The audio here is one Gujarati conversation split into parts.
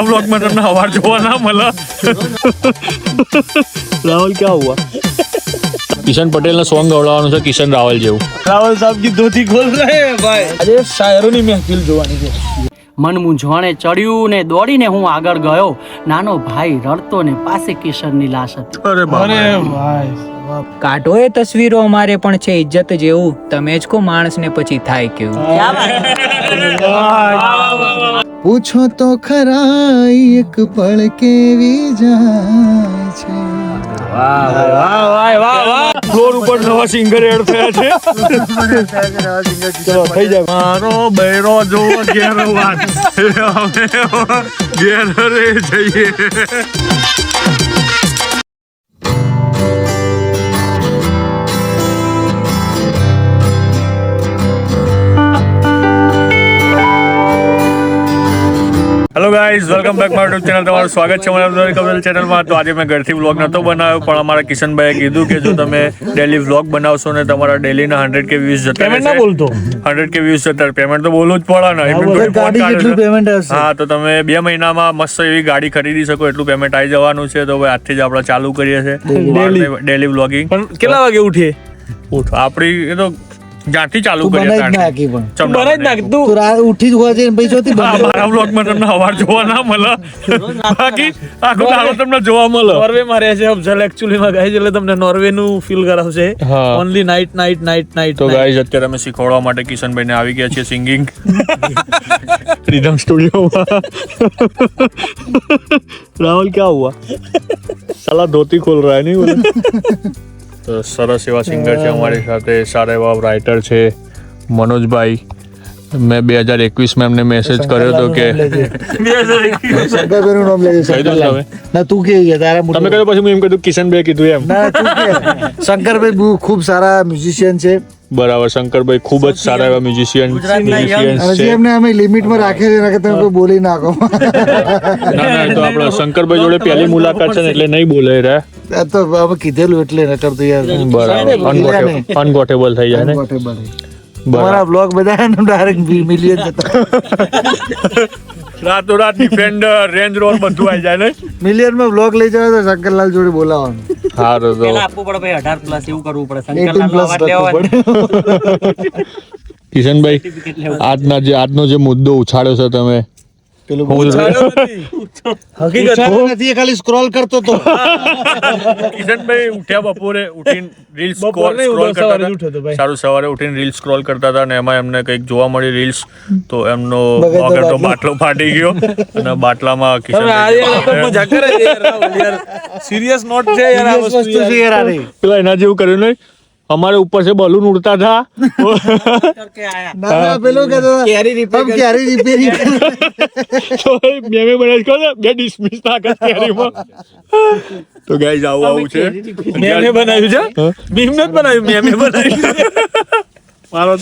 મારા બ્લોગમાં તમને અવાજ જોવા ના મળે. રાહુલ ક્યાં હુઆ? કિશન પટેલના સોંગ ગવડાવવાનું છે કિશન રાવલ જેવું. રાવલ સાહેબ કી ધોતી ખોલ રહે ભાઈ. આજે શાયરોની મહેફિલ જોવાની છે. મન મૂંઝવણે ચડ્યું ને દોડીને હું આગળ ગયો. નાનો ભાઈ રડતો ને પાસે કિશનની લાશ હતી. અરે ભાઈ. કાઢો એ તસવીરો અમારે પણ છે ઇજ્જત જેવું. તમે જ કો માણસને પછી થાય કેવું. પૂછો તો ખરા એક પળ કેવી જાય છે. ફ્લોર ઉપર નવા સિંગર એડ થયા છે. ચલો થઈ જાય. મારો બૈરો જો ઘેર વાત. અમે ઘેર રે જઈએ. Guys welcome back my YouTube channel તમારું સ્વાગત છે મારા દરેક કપિલ ચેનલમાં. તો આજે મેં ઘરથી વ્લોગ નહોતો બનાવ્યો પણ અમારા કિશનભાઈએ કીધું કે જો તમે ડેલી વ્લોગ બનાવશો ને તમારા ડેલીના હંડ્રેડ કે વ્યૂઝ જતા પેમેન્ટ ના બોલતો. હંડ્રેડ કે વ્યૂઝ જતા પેમેન્ટ તો બોલવું જ પડે ને. હા તો તમે બે મહિનામાં મસ્ત એવી ગાડી ખરીદી શકો એટલું પેમેન્ટ આવી જવાનું છે. તો ભાઈ આજથી જ આપણે ચાલુ કરીએ છીએ. ડેલી વ્લોગિંગ પણ કેટલા વાગે ઉઠીએ? ઉઠ આપણી એ તો જ્યાંથી ચાલુ કરી નાખી પણ. તું બનાવી જ નાખ. તું રાત ઉઠી જ હોય પછી જોતી મારા વ્લોગમાં તમને હવાર જોવા ના મળે. બાકી આખો દાડો તમને જોવા મળે. નોર્વે માં રહે છે અફઝલ એક્ચ્યુઅલી માં ગાઈઝ એટલે તમને નોર્વે નું ફીલ કરાવશે only night night night night તો ગાઈઝ અત્યારે અમે શીખવાડવા માટે કિશનભાઈ ને આવી ગયા છે સિંગિંગ રીધમ સ્ટુડિયો રાહુલ ક્યાં હુआ સાલા ધોતી ખોલ રહા હે નહીં બોલે? તો સરસ એવા સિંગર છે અમારી સાથે સારા એવા રાઇટર છે મનોજભાઈ. મેં બે હજાર એકવીસમાં એમને મેસેજ કર્યો હતો કે શંકરભાઈનું નામ લેજે ને તું કે તારા તમે કહ્યું પછી હું એમ કીધું કિશનભાઈ કીધું એમ. ના શંકરભાઈ બહુ ખૂબ સારા મ્યુઝિશિયન છે. બરાબર શંકરભાઈ ખૂબ જ સારા એવા મ્યુઝિશિયન મ્યુઝિશિયન્સ છે. એમને અમે લિમિટમાં રાખીએ છીએ કે તમે કોઈ બોલી નાખો ના ના તો આપણા શંકરભાઈ જોડે પહેલી મુલાકાત છે ને એટલે નહીં બોલે રે. તો અમે કીધેલું એટલે નકર તો યાર. બરાબર અનગોટેબલ થઈ જાય ને? અનગોટેબલ બરાબર. તમારા બ્લોગ બધા ડાયરેક્ટ મિલિયન જતા. રાતોરાત ડિફેન્ડર રેન્જ રોવર બધું આવી જાય ને મિલિયનમાં બ્લોક લઈ જાવ તો શંકરલાલ જોડે બોલાવવાનું સારું તો. આપવું પડે ભાઈ અઢાર પ્લસ એવું કરવું પડે. 18 પ્લસ કિશનભાઈ આજના જે આજનો જે મુદ્દો ઉછાળ્યો છે તમે પેલું હકીકત નથી ખાલી સ્ક્રોલ કરતો તો કિશનભાઈ ઉઠ્યા બપોરે ઉઠીને રીલ્સ સ્ક્રોલ સવારે કરતા હતો. સારું સવારે ઉઠીને રીલ્સ સ્ક્રોલ કરતા હતા અને એમાં એમને કંઈક જોવા મળી રીલ્સ તો એમનો બગડતો બાટલો. ફાટી ગયો. અને બાટલામાં યાર સિરિયસ નોટ છે યાર આ વસ્તુ છે યાર. પેલા એના જેવું કર્યું નહીં? અમારે ઉપર છે બલૂન ઉડતા હતા. બે ડિસમિસ તો ગાઈઝ આવું આવું છે. મેમે બનાવ્યું છે? બનાવ્યું મેમે બનાવ્યું મારો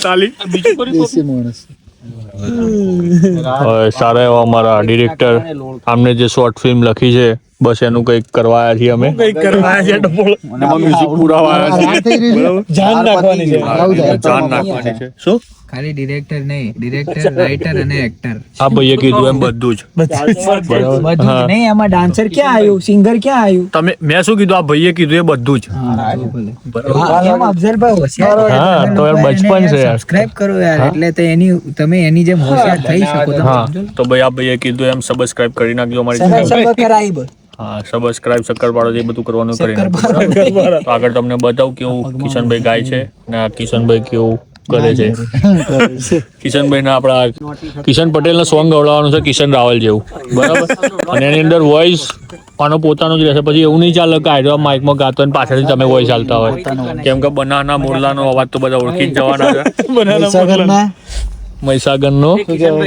સારા એવા અમારા ડિરેક્ટર આમને જે શોર્ટ ફિલ્મ લખી છે બસ એનું કંઈક કરવા છીએ અમે. કંઈક કરવા આવ્યા છે ડબોળ. એમાં મ્યુઝિક પુરાવા આવ્યા આ થઈ રહ્યું છે. જાન નાખવાની છે. જાન નાખવાની છે. શું? ખાલી ડિરેક્ટર નહીં ડિરેક્ટર રાઇટર અને એક્ટર આ ભાઈએ કીધું એમ બધું જ. બધું નહીં એમાં ડાન્સર ક્યાં આવ્યું? સિંગર ક્યાં આવ્યું? તમે મેં શું કીધું આ ભાઈએ કીધું એ બધું જ. એમ અફઝલભાઈ હોશિયાર હા, તો યાર બચપન છે યાર. સબસ્ક્રાઇબ કરો યાર એટલે તો એની તમે એની જેમ હોશિયાર થઈ શકો તમે હા. તો ભાઈ આ ભાઈએ કીધું એમ સબસ્ક્રાઇબ કરી નાખજો અમારી. સબસ્ક્રાઇબ. હા સબસ્ક્રાઇબ શક્કરપાડો છે એ બધું કરવાનું કરી આગળ તમને બતાવું કેવું કિશનભાઈ ગાય છે ને આ કિશનભાઈ કેવું કરે છે. કિશનભાઈ ના આપણા કિશન પટેલ સોંગ ગવડાવવાનું છે કિશન રાવલ જેવું. બરાબર? અને એની અંદર વોઇસ આનો પોતાનો જ રહેશે. પછી એવું નહીં ચાલે કે આઈડવા માઇકમાં ગાતો અને પાછળથી તમે વોઇસ ચાલતા હોય. કેમ કે બનાના મોરલાનો અવાજ તો બધા ઓળખી જ જવાના છે. મહીસાગરના મહીસાગરનો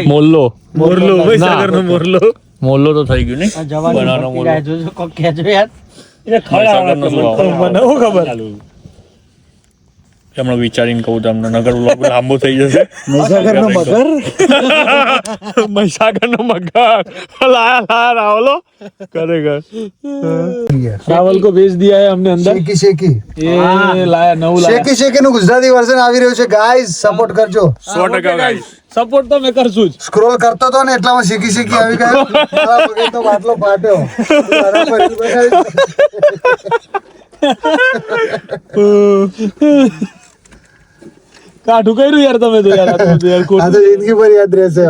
મોલ્લો. મોરલો મહીસાગરનો. મોરલો મોલ્લો તો થઈ ગયું નહીં. બનાનો મોરલો જોજો કોક કહેજો યાર. મહીસાગરનો શું આવે? મને શું ખબર. હમણાં વિચારીને કહું તમને નગર વ્લોગ લાંબો થઈ જશે મહીસાગરનો મગર મહીસાગરનો મગર લાયા લાયા રાવલો ખરેખર રાવલ કો ભેજ દિયા હે હમને અંદર શેકી શેકી એ લાયા નવું લાયા શેકી શેકી નું ગુજરાતી વર્ઝન આવી રહ્યું છે ગાઈસ સપોર્ટ કરજો 100% ગાઈસ સપોર્ટ તો મેં કરશું જ સ્ક્રોલ કરતો તો ને એટલામાં શીખી શીખી આવી ગયો પગે તો બાટલો ફાટ્યો બરાબર કાઠું કર્યું યાર તમે તો યાર જિંદગી પર યાદ રહેશે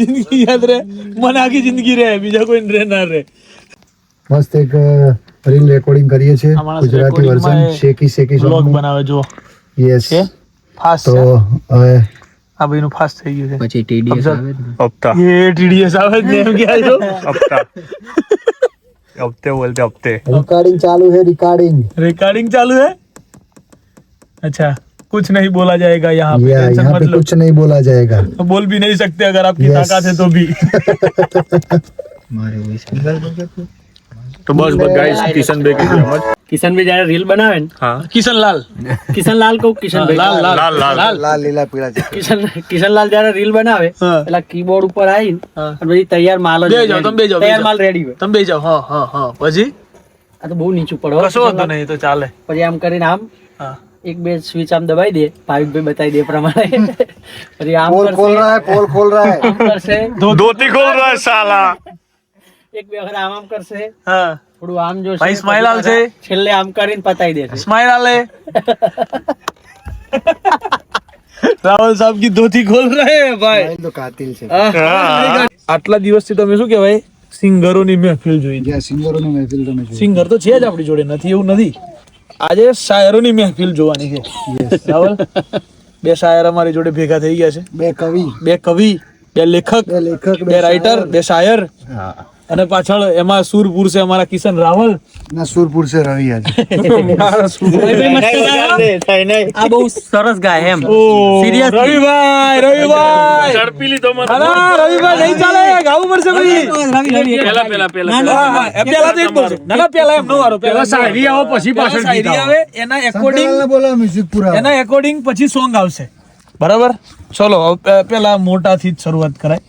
જિંદગી યાદ રહે. મને આખી જિંદગી રહે બીજા કોઈ રહે ના રહે. મસ્ત એક રીલ રેકોર્ડિંગ કરીએ છીએ ગુજરાતી વર્ઝન શેકી શેકી વ્લોગ બનાવે જો યસ ફાસ્ટ તો હવે આ ભાઈનું ફાસ્ટ થઈ ગયું છે. પછી ટીડીએસ આવે હપ્તા. એ ટીડીએસ આવે જ એમ કે આજો હપ્તા. હપ્તે બોલતે હપ્તે. રેકોર્ડિંગ ચાલુ છે રેકોર્ડિંગ રેકોર્ડિંગ ચાલુ હે અચ્છા. कुछ नहीं बोला जाएगा यहाँ पे या टेंशन यहाँ मत पे लो कुछ नहीं बोला जाएगा बोल भी नहीं सकते अगर आपकी Yes. ताकत है तो भी મારે વૈષ્ણવ. તો બસ બસ ગાઈસ કિશનભાઈ કીધું એમ જ કિશનભાઈ જયારે રીલ બનાવે ને હા किशनलाल કિશનલાલ કહું કિશનભાઈ લાલ લાલ લાલ લાલ લાલ लाल लीला पीला કિશન કિશનલાલ જયારે રીલ બનાવે હા. પેલા કીબોર્ડ ઉપર આવીને હા. અને બધી તૈયાર માલ જ બે જાઓ, ready. તમે બે જાઓ, બે તૈયાર જાઓ. માલ રેડી હોય તમે બે જાઓ હા હા હા પછી આ તો બહુ નીચું પડે હો, કશો વાંધો કિશનલાલ. નહીં તો ચાલે પછી આમ કરીને આમ હા એક બે સ્વિચ આમ દબાઈ દે. ભાવિકભાઈ બતાવી દે પ્રમાણે. પછી આમ પોલ ખોલ રહા હે પોલ ખોલ રહા હે. કરશે. ધોતી ખોલ રહા હે સાલા. એક બે વખત આમ આમ કરશે. હા. થોડું આમ જોશે ભાઈ સ્માઈલ આવશે છેલ્લે આમ કરીને પતાઈ દેશે સ્માઈલ આલે. રાહુલ સાહેબ કી ધોતી ખોલ રહે ભાઈ. તો કાતિલ છે. આટલા દિવસથી તમે શું કહેવાય? સિંગરોની મહેફિલ જોઈ. સિંગરોની મહેફિલ તમે સિંગર તો છે જ આપણી જોડે નથી એવું નથી. આજે શાયરોની મહેફિલ જોવાની છે. રાહુલ બે શાયર અમારી જોડે ભેગા થઈ ગયા છે. બે કવિ. બે કવિ બે લેખક બે લેખક બે રાઇટર બે શાયર. હા. અને પાછળ એમાં સુરપુર છે અમારા કિશન રાવલ. ના સુરપુર છે રવિ આ બહુ સરસ ગાય એમ. સિરિયસ રવિભાઈ રવિભાઈ. ઝડપી લીધો મને. રવિભાઈ નહીં ચાલે. ગાવું પડશે ભાઈ પેલા પેલા પેલા પેલા. તો એક બોલજો. ના ના પેલા એમનો વારો પેલા સાહેરી આવો પછી પાછળ ગીત આવે. એના એકોર્ડિંગ બોલો મ્યુઝિક પૂરા એના એકોર્ડિંગ પછી સોંગ આવશે. બરાબર? ચલો પેલા મોટાથી જ શરૂઆત કરાય.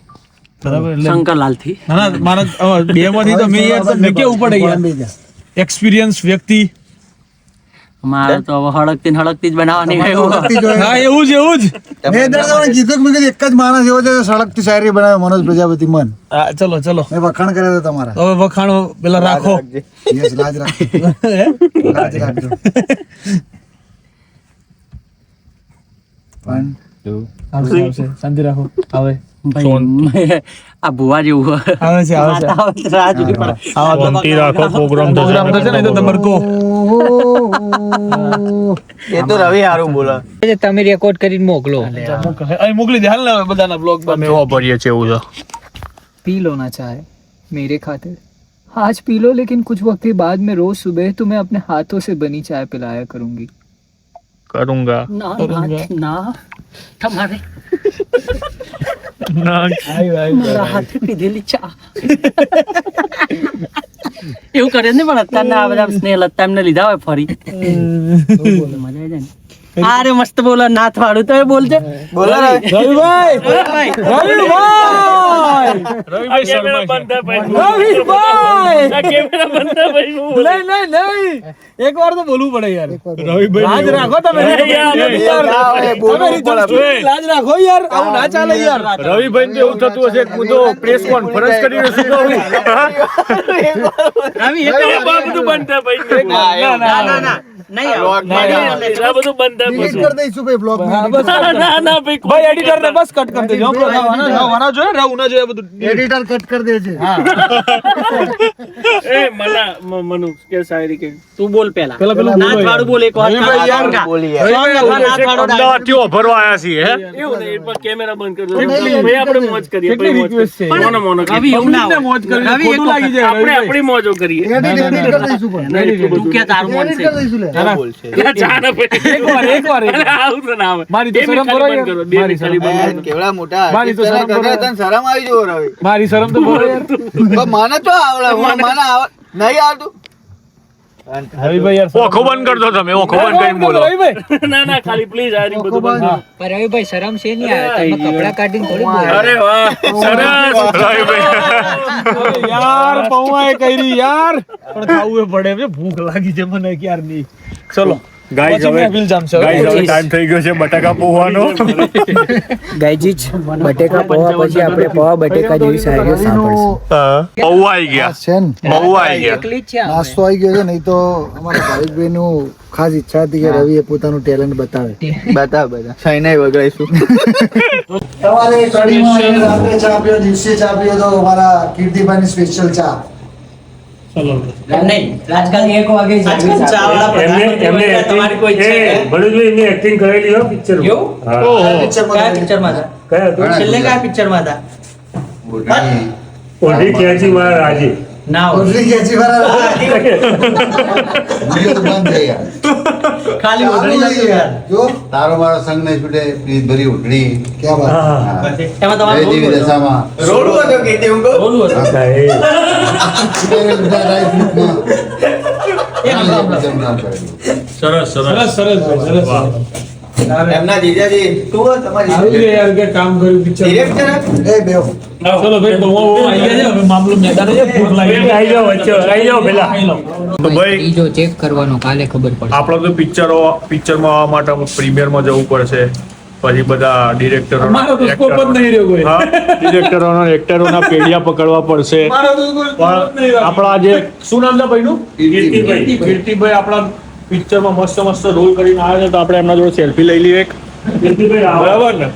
બરાબર એટલે શંકરલાલથી ના ના મારા બે માંથી તો મેં યાર તમને કેવું પડે યાર? એક્સપિરિયન્સ વ્યક્તિ. મારે તો હવે હળકતી હળકતી જ બનાવવાની ગયું હા એવું જ એવું જ. મેં કીધું કે એક જ માણસ એવો છે સડકથી શાયરી બનાવે મનોજ પ્રજાપતિ મન. હા ચલો ચલો. મેં વખાણ કર્યા હતા તમારા. હવે વખાણો પેલા રાખો. યસ લાજ રાખજો. લાજ રાખજો. પણ શાંતિ રાખો. આવે. આ ભુવા જેવું આવે છે આવે છે રાહ જોવી પડે. શાંતિ રાખો પ્રોગ્રામ પ્રોગ્રામ થશે ને તો તમારે કહો એ તમે રેકોર્ડ કરીને મોકલો અહીં મોકલી દે હાલ ને હવે બધાના બ્લોગ અમે વાપરીએ છીએ એવું છે पी लो ना चाहे मेरे खातिर आज पी लो लेकिन कुछ वक्त के बाद मैं रोज सुबह तुम्हें अपने हाथों से बनी चाय पिलाया करूंगी કરુંગા ના ના ના તમારે ના મારા હાથે પીધેલી ચા. એવું કરે ને પણ અત્યારના આ બધા સ્નેહ લત્તા એમને લીધા હોય ફરી. મજા આવી જાય અરે મસ્ત બોલો નાથ વાળું તો બોલજે. બોલા રવિભાઈ. ભાઈ રવિભાઈ રવિભાઈ. નહીં નહીં નહીં. એક વાર તો બોલવું પડે યાર. લાજ રાખો તમે. લાજ રાખો યાર. આવું ના ચાલે યાર. રવિભાઈ ને એવું થતું હશે કૂદો હું તો પ્રેસ કોન્ફરન્સ કરીને શું કહું રવિ એક બધું બનતા ભાઈ. ના. ના ના. નહીં આવું. બધું કરી દઈશું ભાઈ બ્લોગ હા, બસ. ભાઈ એડિટર ને બસ કટ કરી દેજો. હો, બસ આવા ના- આવા ના જોઈએ રહું ના જોઈએ બધું. એડિટર કટ કરી દેજે. એ મના મનુ કે શાયરી કે. તું બોલ પેલા. પેલા પેલું બોલો વાળું બોલ એક વાર. રવિભાઈ યાર, નાથ વાળું અમદાવાદથી ભરવા આવ્યા છીએ હે કેટલી રિક્વેસ્ટ છે? એવું ના પબ્લિકને મોજ હોય. કરી તું કે તારું મન છે. ના, તો. તને શરમ આવી જવો રવિ મારી શરમ તો મને તો આવડે મને આવ- નહીં આવડતું શરમ છે નહીં આવે તમે કપડા કાઢીને થોડી બોલો. સરસ રવિભાઈ. યાર પૌવાએ કરી યાર. પણ ખાવું પડે ભૂખ લાગી છે મને ક્યારની ચલો. પછી હવે જામશે હવે. હવે ટાઈમ થઈ ગયો છે બટાકા પોવાનો ગાઈજી બટેકા પોવા પછી આપણે પોવા બટેકા જેવી શાયરીઓ સાંભળશું. પૌવા આવી ગયા. છે ને? પૌવા આવી ગયા. એકલી છે નાસ્તો આવી ગયો છે નહીં તો અમારા ભાઈ નું ખાસ ઈચ્છા હતી કે રવિ એ પોતાનું ટેલેન્ટ બતાવે. બતાવ બધા સાઈનાઈ વગડાઈશું તમારે કડીમાં રાત્રે ચા પીઓ દિવસે ચા પીઓ તો અમારા કીર્તિભાઈની સ્પેશિયલ ચા. હતા? ઓઢી ખેંચી મારા ખાલી ઓઢણી જો. તારો મારો સંગ નહીં છૂટે પ્લીઝ ભરી ઉઠડી કે વાત? એમાં તમારે હતું. દશામાં. રોડું હતો. હું. બોલવું હતું. હા, કામ કરેલું. સરસ સરસ. સરસ સરસ સરસ. એમના જીજાજી તું હો, તમારી Director હે? એ બેવ ચલો ભાઈ પૌવા બૌવા આવી ગયા છે મામલો મેદાન છે ભૂખ લાગી છે. આઈ જાઓ વચ્ચે આઈ જાઓ પેલા. તો ભાઈ ત્રીજો ચેક કરવાનો કાલે ખબર પડશે. આપણે તો પિક્ચરો પિક્ચરમાં આવવા માટે પ્રીમિયરમાં જવું પડશે. પછી બધા ડિરેક્ટરો મારો તો સ્કોપ જ નહીં રહ્યો કોઈ. ડિરેક્ટરોના એક્ટરોના પેડિયા પકડવા પડશે. પણ આપણા જે શું નામ છે ભાઈનું? કીર્તિભાઈ. કીર્તિભાઈ આપણા પિક્ચરમાં મસ્ત મસ્ત રોલ કરીને આવ્યા છે તો આપણે એમના જોડે સેલ્ફી લઈ લઈએ એક. બરાબર ને?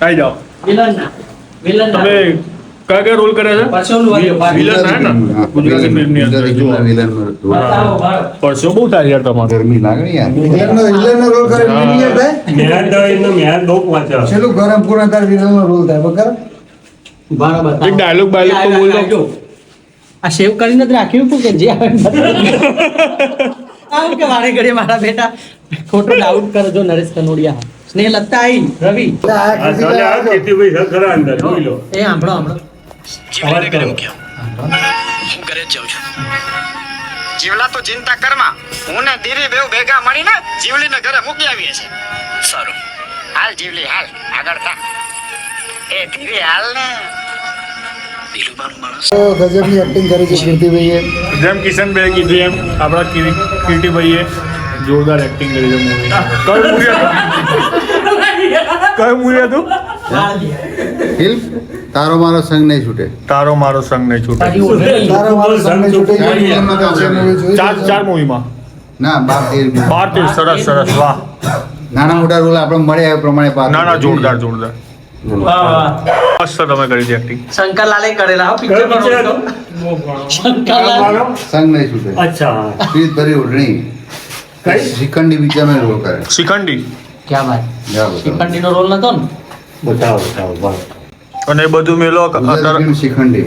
આવી જાઓ. તમે કયા કયા રોલ કર્યા છે. વિલન હે ને? ગુજરાતી ફિલ્મની અંદર જો બતાવો. પરસો બહુ થાય યાર તમારે. ગરમી લાગે ને યાર. વિલન નો રોલ કરે વિલન ભાઈ? મહેનત તો એનો મહેનત બહુ પહોંચે છેલું ગરમ પૂરા તાર વિલનનો રોલ થાય બરાબર? ઉભારો બતાવો. એક ડાયલોગ બાયલોગ તો બોલ. દો. આ આ સેવ કરીને જ રાખ્યું હતું કે જે આવે આવું કે વારે ઘડીએ મારા બેટા? ખોટો ડાઉટ કરે જો નરેશ કનોડિયા સ્નેહ લત્તા આઈ રવિ. આ આ ચાલે આ કીર્તિભાઈ છે ખરા અંદર જોઈ લો. એ સાંભળો સાંભળો અવાજ કરો. જીવલા તો ચિંતા કરમાં હું ને દીરી બેવ ભેગા મળીને જીવલીને ઘરે મૂકી આવીએ છે સારું. હાલ જીવલી હાલ. આગળ થા. એ ધીરે હાલ ને. ગજબની એક્ટિંગ કરી છે કીર્તિભાઈએ જેમ કિશનભાઈ કીધું એમ આપણા કિરી- કીર્તિભાઈએ જોરદાર એક્ટિંગ કરી છે મૂવી કયું મૂવી હતું? કયું મૂવી હતું? ફિલ્મ તારો મારો સંગ નહીં છૂટે. તારો મારો સંગ નહીં છૂટે. તારો મારો સંગ નહીં ગયો ફિલ્મમાં તો છે movie જોઈ ચાર ચાર મૂવીમાં ના બાર તેર બી. બાર તેર સરસ સરસ વાહ. નાના મોટા રોલ આપણે મળે એ પ્રમાણે ના જોરદાર જોરદાર. મસ્ત તમે કરી છે એક્ટિંગ શંકરલાલે કરેલા હો પિક્ચર? શંકરલાલ? સંગ નહીં છૂટે. અચ્છા. પ્રીત ભરી કઈ? શ્રીખંડી પિક્ચરમાં રોલ કરે શિખંડી ક્યાં વાત? રોલ નતો ને? બતાવો બતાવો અને એ બધું મેલો શ્રીખંડી.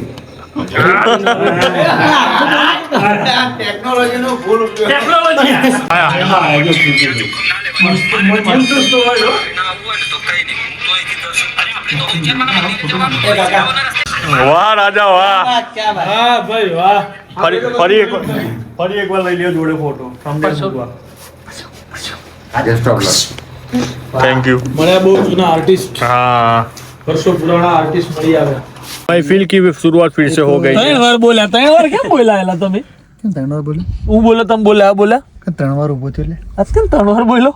ટેકનોલોજીનો ઉપયોગ. કીર્તિભાઈ. વાહ રાજા વાહ. હા ભાઈ વાહ. ફરી ફરી એક ફરી એકવાર લઈ લ્યો જોડે ફોટો થેન્ક યુ મને બહુ જૂના આર્ટિસ્ટ હા. વર્ષો પુરાણા આર્ટિસ્ટ મળી આવે. ભાઈ ફિલ કી શરૂઆત ફિર સે હો ગઈ? ત્રણ વાર બોલ્યા. ત્રણ વાર કેમ બોલાયેલા તમે? કેમ ત્રણ વાર બોલ્યા? હું બોલો તમે બોલ્યા આ બોલ્યા? ત્રણ વાર ઊભો થયો એટલે? ત્રણ વાર બોલો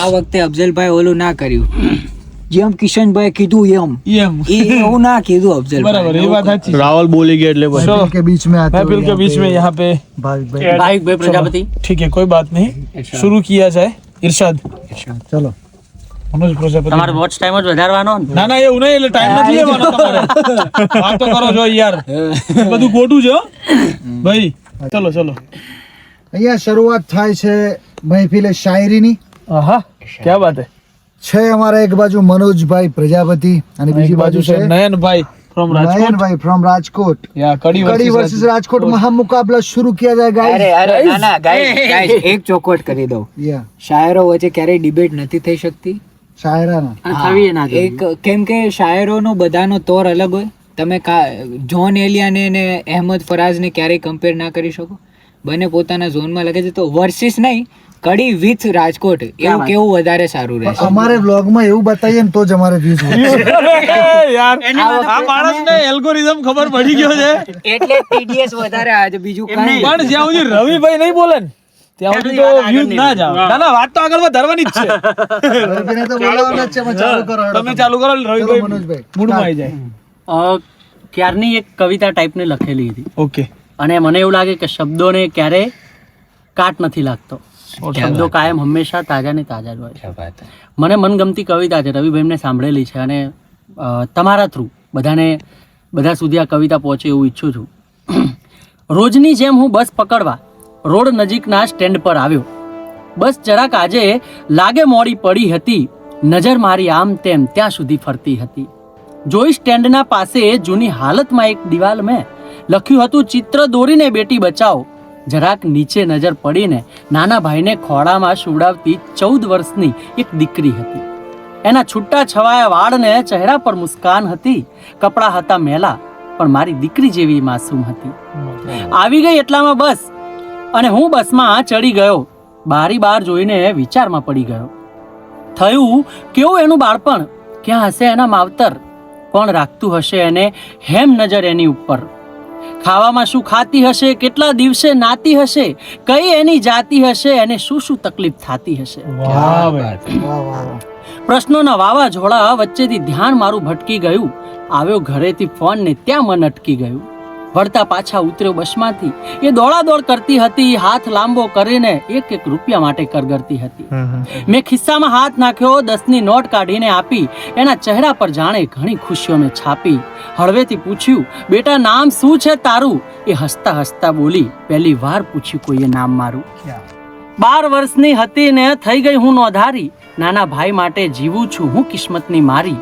આ વખતે અફઝલભાઈ ઓલું ના કર્યું. જેમ કિશનભાઈ કીધું એમ એમ એ એવું ના કીધું બરાબર એ વાત અફઝલભાઈ સાચી रावल बोली गए એટલે चलो। महफिल के बीच में आते महफिल के बीच में यहाँ पे भाविक भाई ભાઈ ભાઈ પ્રજાપતિ ठीक है कोई बात नहीं शुरू किया जाए इरशाद चलो મનોજ પ્રજાપતિ તમારો વોચ ટાઈમ જ વધારવાનો ને ના ના એવું નહીં એટલે ટાઈમ નથી લેવાનો તમારે વાતો કરો છો યાર એ બધું ખોટું છે હો. ભાઈ ચલો ચલો અહીંયા શરૂઆત થાય છે મહેફિલે શાયરીની આહા ક્યાં વાત હે છે અમારા એક બાજુ મનોજભાઈ પ્રજાપતિ અને બીજી બાજુ છે Nayanbhai from Rajkot. Nayanbhai from Rajkot. Kadi versus Rajkot મહા મુકાબલા શરૂ કિયા જાય ગાઈસ અરે અરે ના ના ગાઈસ ગાઈસ એક ચોકવટ કરી દઉં. યા શાયરો વચ્ચે ક્યારેય ડિબેટ નથી થઈ શકતી? શાયરાના. એક કેમ કે શાયરોનો બધાનો તોર અલગ હોય. તમે જોન એલિયાને ને અહેમદ ફરાજને ક્યારેય કમ્પેર ના કરી શકો. બંને પોતાના ઝોનમાં લગે છે તો વર્સિસ નહીં કડી વિથ રાજકોટ. એવું કેવું વધારે સારું રહેશે? અમારે બ્લોગમાં એવું બતાવીએ ને તો જ અમારે વ્યૂઝ હોય. યાર આ માણસને એલ્ગોરિધમ ખબર પડી ગયો છે. એટલે ટીડીએસ વધારે આજે બીજું કંઈ પણ જ્યાં સુધી રવિભાઈ નહીં બોલે ને ત્યાં સુધી તો views ના જાવ ના ના વાત તો આગળ વધારવાની જ છે. રવિભાઈને તો બોલાવવાના જ છે ચાલુ કરો તમે ચાલુ કરો રવિભાઈ મનોજભાઈ. મૂડમાં આવી જાય. ક્યારની એક કવિતા ટાઈપની લખેલી હતી? ઓકે. અને મને એવું લાગે કે શબ્દોને ક્યારે કાટ નથી લાગતો. શબ્દો કાયમ હંમેશા તાજા ને તાજા જ હોય મને મનગમતી કવિતા છે રવિભાઈને સાંભળેલી છે અને તમારા થ્રુ બધાને બધા સુધી આ કવિતા પહોંચે એવું ઈચ્છું છું. રોજની જેમ હું બસ પકડવા રોડ નજીકના સ્ટેન્ડ પર આવ્યો. બસ જરાક આજે લાગે મોડી પડી હતી નજર મારી આમ તેમ ત્યાં સુધી ફરતી હતી. જોઈ સ્ટેન્ડના પાસે જૂની હાલતમાં એક દિવાલ મેં લખ્યું હતું ચિત્ર દોરીને બેટી બચાવો. જરાક નીચે નજર પડીને નાના ભાઈને ખોળામાં સુવડાવતી ચૌદ વર્ષની એક દીકરી હતી. એના છૂટા છવાયા વાળને ચહેરા પર મુસ્કાન હતી, કપડાં હતા મેલા, પણ મારી દીકરી જેવી માસૂમ હતી. આવી ગઈ એટલામાં બસ, અને હું બસમાં ચડી ગયો, બારી બાર જોઈને વિચારમાં પડી ગયો. થયું કેવું એનું બાળપણ? ક્યાં હશે એના માવતર? કોણ રાખતું હશે એને? હેમ નજર એની ઉપર. ખાવામાં શું ખાતી હશે કેટલા દિવસે નાતી હશે કઈ એની જાતિ હશે અને શું શું તકલીફ થતી હશે? પ્રશ્નોના વાવાઝોડા વચ્ચેથી ધ્યાન મારું ભટકી ગયું. આવ્યો ઘરેથી ફોન ને ત્યાં મન અટકી ગયું. વળતા પાછા ઉતર્યો બસમાંથી. એ દોડાદોડ કરતી હતી હાથ લાંબો કરીને એક એક રૂપિયા માટે કરગરતી હતી. મેં ખિસ્સામાં હાથ નાખ્યો દસની નોટ કાઢીને આપી. એના ચહેરા પર જાણે ઘણી ખુશીઓ મેં છાપી. હળવેથી પૂછ્યું બેટા નામ શું છે તારું? એ હસતા હસતા બોલી પહેલી વાર પૂછ્યું કોઈએ નામ મારું. બાર વર્ષની હતી ને થઈ ગઈ હું નોંધારી. નાના ભાઈ માટે જીવું છું હું કિસ્મતની મારી.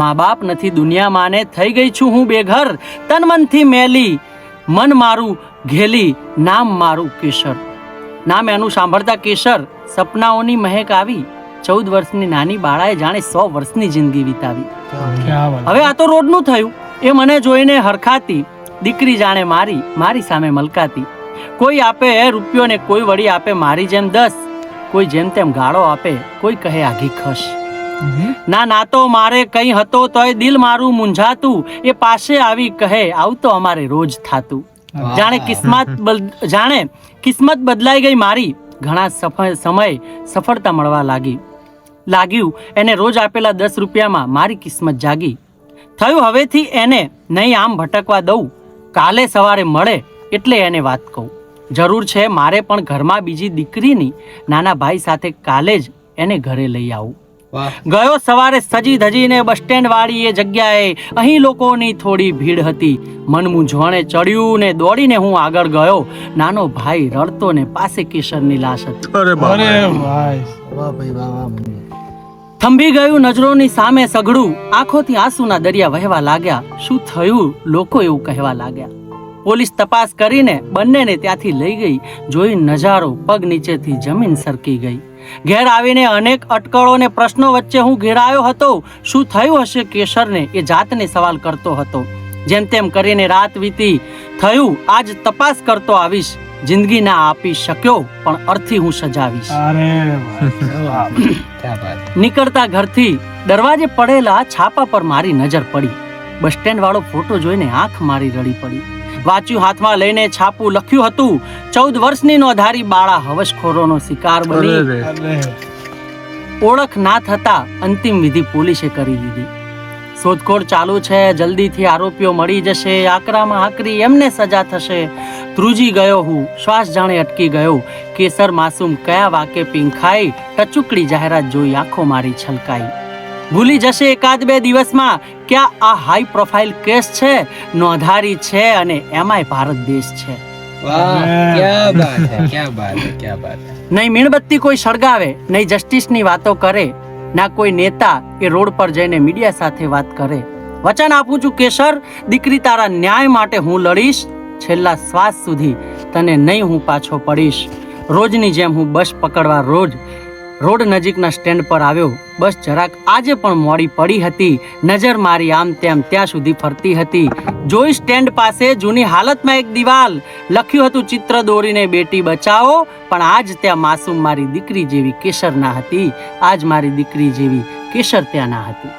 મા બાપ નથી દુનિયામાં ને થઈ ગઈ છું હું બેઘર. તન મનથી મેલી મન મારું ઘેલી નામ મારું કેશર નામ એનું સાંભળતા કેશર સપનાઓની મહેક આવી. ચૌદ વર્ષની નાની બાળાએ જાણે સો વર્ષની જિંદગી વિતાવી. હવે આ તો રોડનું થયું. એ મને જોઈને હરખાતી દીકરી જાણે મારી મારી સામે મલકાતી. કોઈ આપે રૂપિયો ને કોઈ વળી આપે મારી જેમ દસ. કોઈ જેમ તેમ ગાળો આપે કોઈ કહે આઘી ખસ. ના ના તો મારે કઈ હતો તોય દિલ મારું મૂંઝાતું. એ પાસે આવી કહે આવું તો અમારે રોજ થાતું. જાણે કિસ્મત જાણે કિસ્મત બદલાઈ ગઈ મારી. ઘણા સમય સફળતા મળવા લાગી. લાગ્યું એને રોજ આપેલા દસ રૂપિયામાં મારી કિસ્મત જાગી. થયું હવેથી એને નહીં આમ ભટકવા દઉં. કાલે સવારે મળે એટલે એને વાત કહું. જરૂર છે મારે પણ ઘરમાં બીજી દીકરીની નાના ભાઈ સાથે કાલે જ એને ઘરે લઈ આવું. ગયો સવારે સજી ધજીને બસ સ્ટેન્ડ વાળી એ જગ્યાએ. અહીં લોકોની થોડી ભીડ હતી. મન મૂંઝવણે ચડ્યું ને દોડીને હું આગળ ગયો. નાનો ભાઈ રડતો ને પાસે કિશનની લાશ હતી. અરે ભાઈ. થંભી ગયું નજરોની સામે સઘળું. આંખોથી આંસુના દરિયા વહેવા લાગ્યા. શું થયું? લોકો એવું કહેવા લાગ્યા. પોલીસ તપાસ કરીને બંનેને ત્યાંથી લઈ ગઈ. જોઈ નજારો પગ નીચેથી જમીન સરકી ગઈ. ઘેર આવીને અનેક અટકળો અને પ્રશ્નો વચ્ચે હું ઘેરાયો હતો. શું થયું હશે કેસરને એ જાતને સવાલ કરતો હતો. જેમ તેમ કરીને રાત વીતી. થયું આજ તપાસ કરતો આવીશ. જિંદગી ના આપી શક્યો પણ અર્થી હું સજાવીશ. નીકળતા ઘરથી દરવાજે પડેલા છાપા પર મારી નજર પડી. બસ સ્ટેન્ડ વાળો ફોટો જોઈને આંખ મારી રડી પડી. વાંચ્યું હાથમાં લઈને છાપું લખ્યું હતું ચૌદ વર્ષની નોંધારી બાળા હવસખોરોનો શિકાર બની. ઓળખ ના થતા અંતિમ વિધિ પોલીસે કરી દીધી. શોધખોળ ચાલુ છે જલ્દીથી આરોપીઓ મળી જશે આકરામાં આકરી એમને સજા થશે. ધ્રુજી ગયો હું શ્વાસ જાણે અટકી ગયો. કેસર માસૂમ કયા વાકે પીંખાઈ ટચુકડી જાહેરાત જોઈ આંખો મારી છલકાઈ. ભૂલી જશે એકાદ બે દિવસમાં ક્યાં આ હાઈ પ્રોફાઇલ કેસ છે નોંધારી છે અને એમાંય ભારત દેશ છે. નહીં મીણબત્તી કોઈ સળગાવે નહીં જસ્ટિસની વાતો કરે ના કોઈ નેતા એ રોડ પર જઈને મીડિયા સાથે વાત કરે. વચન આપું છું કેશર દીકરી તારા ન્યાય માટે હું લડીશ છેલ્લા શ્વાસ સુધી તને નહીં હું પાછો પડીશ. રોજની જેમ હું બસ પકડવા રોજ રોડ નજીકના સ્ટેન્ડ પર આવ્યો. બસ જરાક આજે પણ મોડી પડી હતી. નજર મારી આમ તેમ ત્યાં સુધી ફરતી હતી. જોઈ સ્ટેન્ડ પાસે જૂની હાલતમાં એક દિવાલ. લખ્યું હતું ચિત્ર દોરીને બેટી બચાવો. પણ આજ ત્યાં માસૂમ મારી દીકરી જેવી કેસર ના હતી. આજ મારી દીકરી જેવી કેસર ત્યાં ના હતી.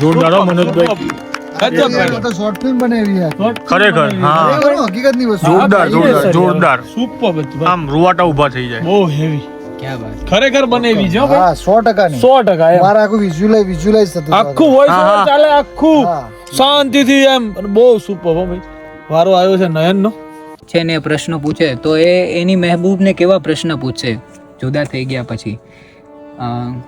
જોરદાર મનોજભાઈ. શોર્ટ ફિલ્મ બનાવી ખરેખર હા. ખરેખર વસ્તુ. જોરદાર જોરદાર જોરદાર. સુપર બધું આમ રૂવાટા ઊભા થઈ જાય. બહુ હેવી ખરેખર બનેવી છે હા સો ટકા સો ટકા એમ. મારા આખું વિઝ્યુલાઇઝ વિઝ્યુલાઇઝ થતું આખું વોઇસ હા, હા. ચાલે આખું. શાંતિથી એમ. બહુ સુપર હો ભાઈ. વારો આવ્યો છે નયન નો છે ને પ્રશ્ન પૂછે. તો એ એની મહેબૂબને કેવા પ્રશ્ન પૂછશે જુદા થઈ ગયા પછી.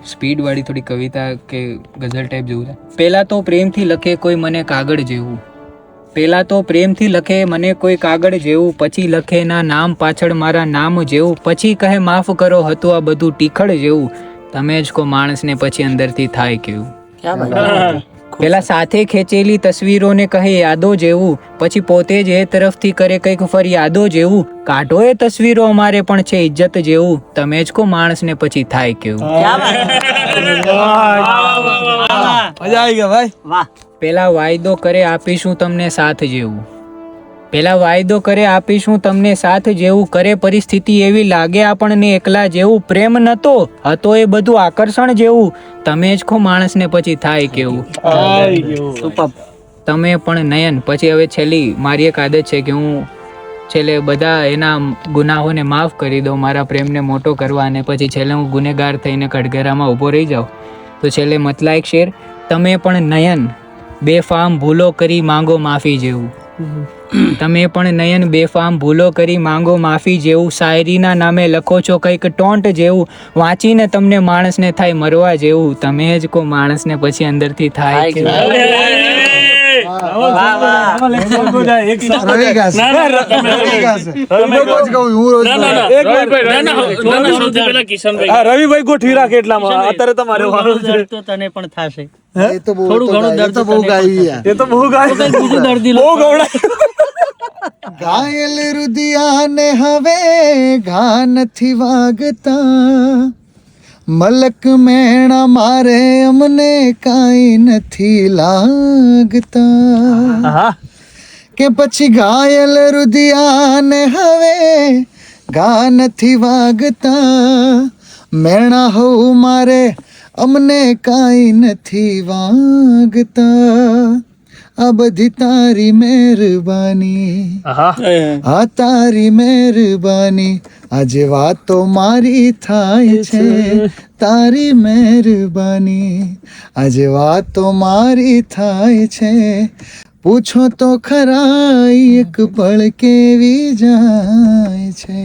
સ્પીડ વાળી થોડી કવિતા કે ગઝલ ટાઈપ જેવું છે. પહેલાં તો પ્રેમથી લખે કોઈ મને કાગળ જેવું. પહેલાં તો પ્રેમથી લખે મને કોઈ કાગળ જેવું. પછી લખે ના નામ પાછળ મારા નામ જેવું. પછી કહે, માફ કરો, હતું આ બધું ટીખળ જેવું. તમે જ કો માણસને પછી અંદરથી થાય કેવું. પેલા સાથે ખેંચેલી તસવીરોને કહે યાદો જેવું પછી પોતે જ એ તરફથી કરે કંઈક ફરી યાદો જેવું. કાઢો એ તસવીરો અમારે પણ છે ઇજ્જત જેવું. તમે જ કો માણસને પછી થાય કેવું. મજા આવી ગયા ભાઈ. પેલા વાયદો કરે આપીશું તમને સાથ જેવું. પેલા વાયદો કરે આપીશું તમને સાથ જેવું કરે પરિસ્થિતિ એવી લાગે આપણને એકલા જેવું પ્રેમ નતો હતો એ બધું આકર્ષણ જેવું. તમે જ ખો માણસને પછી થાય કેવું. તમે પણ નયન. પછી હવે છેલ્લી મારી એક આદત છે કે હું છેલ્લે બધા એના ગુનાહોને માફ કરી દઉં મારા પ્રેમને મોટો કરવા અને પછી છેલ્લે હું ગુનેગાર થઈને કડગરામાં ઊભો રહી જાઉં. તો છેલ્લે મતલા એક શેર તમે પણ નયન. બેફામ ભૂલો કરી માંગો માફી જેવું. તમે પણ નયન બેફામ ભૂલો કરી માંગો માફી જેવું શાયરીના નામે લખો છો કંઈક ટોન્ટ જેવું વાંચીને તમને માણસને થાય મરવા જેવું. તમે જ કો માણસને પછી અંદરથી થાય રવિભાઈ ગોઠવી રાખે એટલામાં. અત્યારે તમારે તને પણ થશે. એ તો બહુ એ દર્દ તો બહુ ગાયું યાર. એ તો બહુ ગાય બીજું દર્દી બહુ ઘાયલ રુદિયાને હવે ઘા નથી વાગતા મલક મેણા મારે અમને કાંઈ નથી લાગતા. કે પછી ઘાયલ રુધિયાને હવે ઘા નથી વાગતા. મેણા હોઉં મારે અમને કાંઈ નથી વાગતા. આ બધી તારી મહેરબાની આ તારી મહેરબાની આજે વાતો મારી થાય છે તારી મહેરબાની આજે વાતો મારી થાય છે પૂછો તો ખરા એક પળ કેવી જાય છે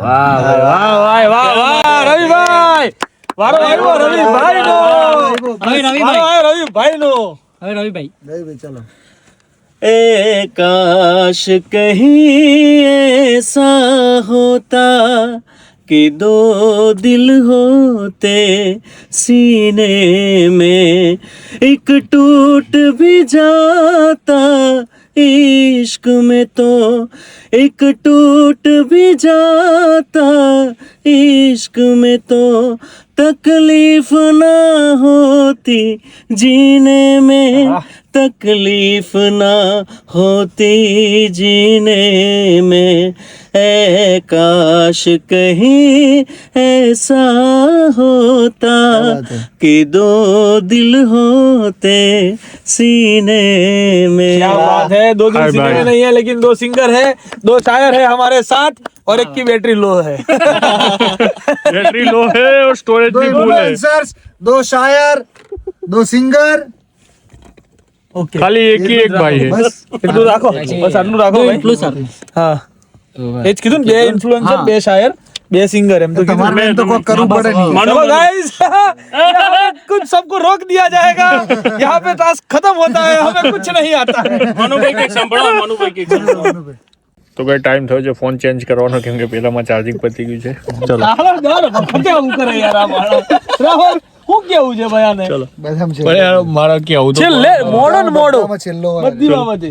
વાહ વાહ વાહ વાહ રવિભાઈ રવિભાઈ નો હવે રવિભાઈ. વારો આવ્યો રવિભાઈ નો હવે રવિભાઈ ચલો ए काश कहीं ऐसा होता कि दो दिल होते सीने में एक टूट भी जाता इश्क में तो एक टूट भी जाता इश्क में तो तकलीफ ना होती जीने में तकलीफ़ ना होती जीने में। ए काश कहीं ऐसा होता कि दो दिल होते सीने में। क्या बात है? दो दिल सीने में नहीं है लेकिन दो सिंगर है दो शायर है हमारे साथ और एक की बैटरी लो है। बैटरी लो है और स्टोरेज भी फुल है। दो शायर दो सिंगर खाली एक ही एक भाई है। बस तू राखो। बस अनु राखो भाई। इन्फ्लुएंसर हाँ। एज किदुन बे इन्फ्लुएंसर बे शायर बे सिंगर हम तो, तो किदुन। मैं तो को करू हाँ, पड़े नहीं। चलो गाइस कुछ सबको रोक दिया जाएगा। यहाँ पे टास्क खत्म होता है हमें कुछ नहीं आता मनु भाई के एग्ज़ाम मनु भाई के एग्ज़ाम तो गए टाइम थो जो फ़ोन चेंज करवाना क्योंकि पहला मैं चार्जिंग पति की चलो। चलो चलो चलो चलो चलो चलो चलो चलो चलो હું કેવું છે ભયાને ચલો. બધામ છે. પણ યાર મારા કે આવું તો છેલ્લે મોડો છેલ્લો બધી બાબતે.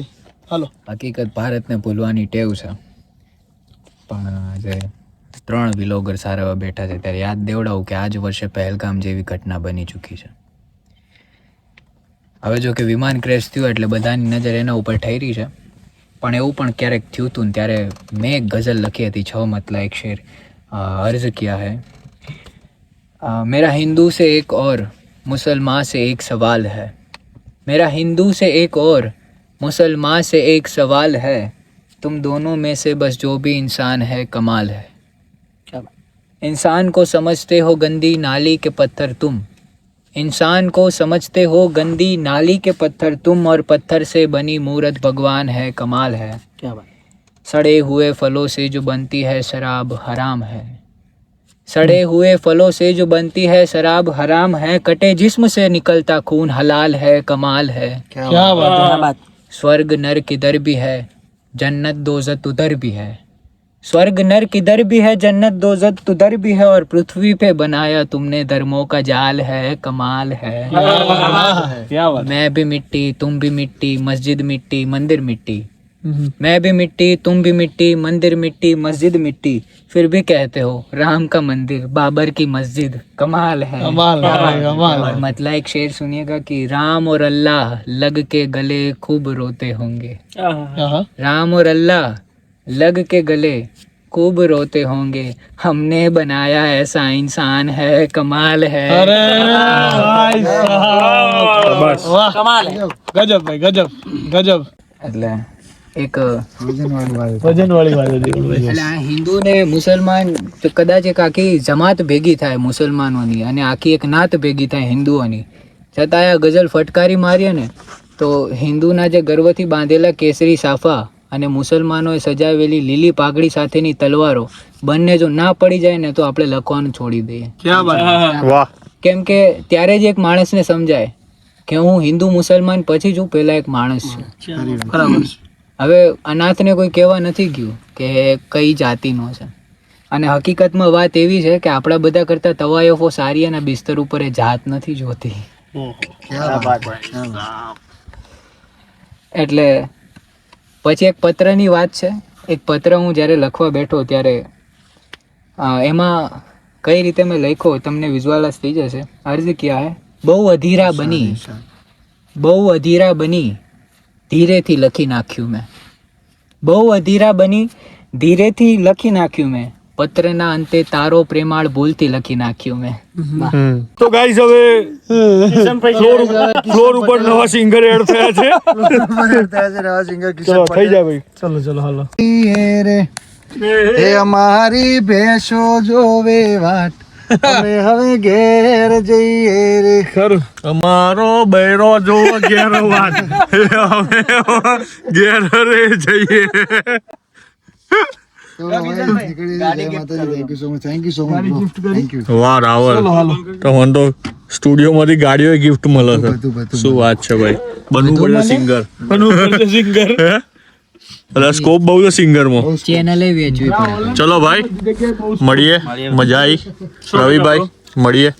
હાલો. હકીકત ભારતને ભૂલવાની ટેવ છે. પણ આજે ત્રણ વિલોગર સારા એવા બેઠા છે ત્યારે યાદ દેવડાવું કે આ જ વર્ષે પહેલગામ જેવી ઘટના બની ચૂકી છે. હવે જો કે વિમાન ક્રેશ થયું એટલે બધાની નજર એના ઉપર ઠરી છે. પણ એવું પણ ક્યારેક થયું હતું ને ત્યારે મેં એક ગઝલ લખી હતી છ મતલા એક શેર. અર્જ કિયા હૈ. अ, मेरा हिंदू से एक और मुसलमान से एक सवाल है। मेरा हिंदू से एक और मुसलमान से एक सवाल है। तुम दोनों में से बस जो भी इंसान है कमाल है। क्या इंसान को समझते हो गंदी नाली के पत्थर तुम। इंसान को समझते हो गंदी नाली के पत्थर तुम और पत्थर से बनी मूरत भगवान है कमाल है। क्या बात? सड़े हुए फलों से जो बनती है शराब हराम है। सड़े हुए फलों से जो बनती है शराब हराम है कटे जिस्म से निकलता खून हलाल है कमाल है। क्या बात क्या स्वर्ग नर किधर भी है जन्नत दोजत उधर भी है। स्वर्ग नर किधर भी है जन्नत दोजत उधर भी है और पृथ्वी पे बनाया तुमने धर्मों का जाल है कमाल है। क्या बात मैं भी मिट्टी तुम भी मिट्टी मस्जिद मिट्टी मंदिर मिट्टी। मैं भी मिट्टी तुम भी मिट्टी मंदिर मिट्टी मस्जिद मिट्टी फिर भी कहते हो राम का मंदिर बाबर की मस्जिद कमाल है कमाल है, कमाल और मतलब एक शेर सुनिएगा कि राम और अल्लाह लग के गले खूब रोते होंगे हाँ राम और अल्लाह लग के गले खूब रोते होंगे हमने बनाया ऐसा इंसान है कमाल है अरे भाई साहब બસ વાહ कमाल है ગજબ ભાઈ ગજબ ગજબ એટલે એક વજન વાળી વાત. એટલે આ હિન્દુ ને મુસલમાન કદાચ એક આખી જમાત ભેગી થાય મુસલમાનોની અને આખી એક નાત ભેગી થાય હિન્દુઓની. છતાં આ ગઝલ ફટકારી મારીએ ને તો હિન્દુના જે ગર્વથી બાંધેલા કેસરી સાફા અને મુસલમાનોએ સજાવેલી લીલી પાઘડી સાથેની તલવારો બંને જો ના પડી જાય ને તો આપણે લખવાનું છોડી દઈએ. કેમ કે ત્યારે જ એક માણસને સમજાય કે હું હિન્દુ મુસલમાન પછી જ હું પહેલા એક માણસ છું. બરાબર છે. હવે અનાથને કોઈ કહેવા નથી ગયું કે કઈ જાતિનો છે. અને હકીકતમાં વાત એવી છે કે આપણા બધા કરતા તવાયફો સારી અને બિસ્તર ઉપર એ જાત નથી જોતી. એટલે પછી એક પત્રની વાત છે. એક પત્ર હું જ્યારે લખવા બેઠો ત્યારે એમાં કઈ રીતે મેં લખ્યો તમને વિઝ્યુઅલાઇઝ થઈ જશે. અર્જ ક્યાં હે? બહુ અધીરા બની. બહુ અધીરા બની. ધીરેથી લખી નાખ્યું મેં. બહુ અધીરા બની ધીરેથી લખી નાખ્યું મેં. પત્રના અંતે તારો પ્રેમાળ ભૂલથી લખી નાખ્યું મેં. તો ગાઈસ હવે ફ્લોર ફ્લોર ઉપર નવા સિંગર એડ થયા છે. ચલો થઈ જાય ભાઈ. ચલો ચલો હાલો. રે. એ અમારી ભેંસો જોવે વાટ અમે હવે ઘેર જઈએ રે. ખરું. અમારો બૈરો જો ઘેર વાત. અમે ઘેર રે જઈએ. Thank you so much thank you so much વાહ રાવલ. તો તો સ્ટુડિયો માંથી ગાડીઓ ગિફ્ટ મળે છે. શું વાત છે ભાઈ? બનવું પડે સિંગર સિંગર એટલે સ્કોપ બહુ છે સિંગરમાં ચેનલે વેચવી પડે ચલો ભાઈ મળીએ મજા આવી. રવિભાઈ મળીએ.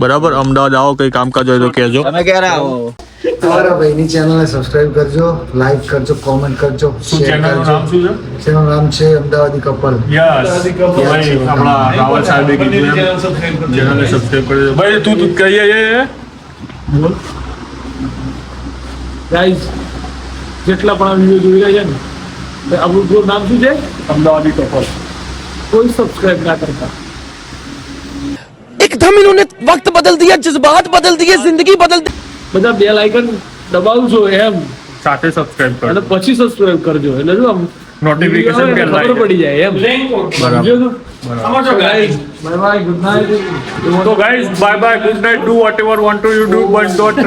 બરાબર અમદાવાદ આવો કઈ કામકાજ હોય તો કહેજો. તમે ક્યારે આવો? તમારા ભાઈની ચેનલને સબસ્ક્રાઇબ કરજો લાઈક કરજો કોમેન્ટ કરજો શેર કરજો. ચેનલ નામ છે અમદાવાદી કપલ. આપણા રાવલ સાહેબે કીધું એમ. ચેનલને સબસ્ક્રાઇબ કરજો. ભાઈ તું તું કહીએ બોલ ગાઈસ જેટલા પણ વિડિયો જોઈ રહ્યા છે ને આપણું નામ શું છે? અમદાવાદી ટોપર કોઈ સબસ્ક્રાઇબ ના કરતા. એકદમ ઇન્હોને વક્ત બદલ દિયા જજ્બાત બદલ દિયે જિંદગી બદલ બધા બેલ આઇકન દબાવજો એમ. સાથે સબસ્ક્રાઇબ કરો અને પછી સબસ્ક્રાઇબ કરજો. એટલે શું આમ નોટિફિકેશન કે ખબર પડી જાય એમ. બરાબર. સમજો guys bye bye good night તો guys bye bye good night do what ever want to you do but don't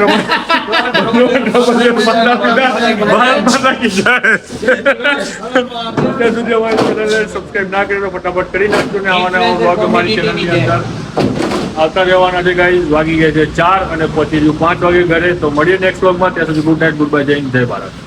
અમારી ના કરી ફટાફટ કરી નાખજો ને આવા નવા vlog અમારી ચેનલની અંદર આવતા રહેવાના છે ગાઈઝ વાગી ગયા છે ચાર અને પછી હજુ પાંચ વાગે ઘરે તો મળીએ નેક્સ્ટ વ્લોગમાં ત્યાં સુધી ગુડ નાઇટ ગુડ બાય જય જય ભારત